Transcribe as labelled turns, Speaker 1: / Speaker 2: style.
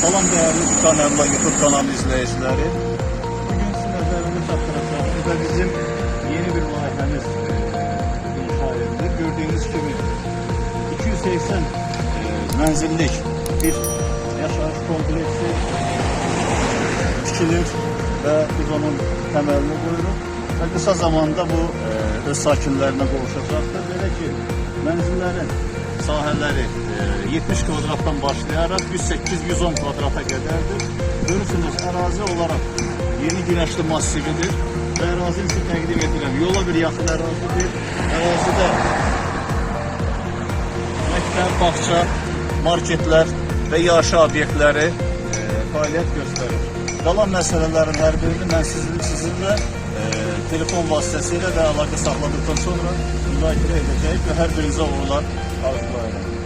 Speaker 1: Salam değerli Tutan Emlak YouTube kanalı izleyicileri. Bugün sizin üzerinde çatdıracağımız da bizim yeni bir layihemiz e, inşa edildi. Gördüğünüz gibi 280 e, menzillik bir yaşayış kompleksi tikilir ve biz onun temelini koyuruq ve kısa zamanda bu e, öz sakinlerine kavuşacaqdır. Belə ki, mənzillərin sahələri e, 70 kvadratdan başlayaraq 108-110 kvadrata qədərdir. Görürsünüz, ərazi olaraq yeni güneşli massividir və ərazi sizə təqdim edirəm. Yola bir yaxın ərazidir. Ərazidə məktəb, bağça, marketlər və yaşa obyektləri e, fəaliyyət göstərir. Qalan məsələlərin hər birini mən sizin, sizinlə e, telefon vasitəsilə də əlaqə saxladıktan sonra müzakirə edəcəyik və hər birinizə uğurlar arzulayırım.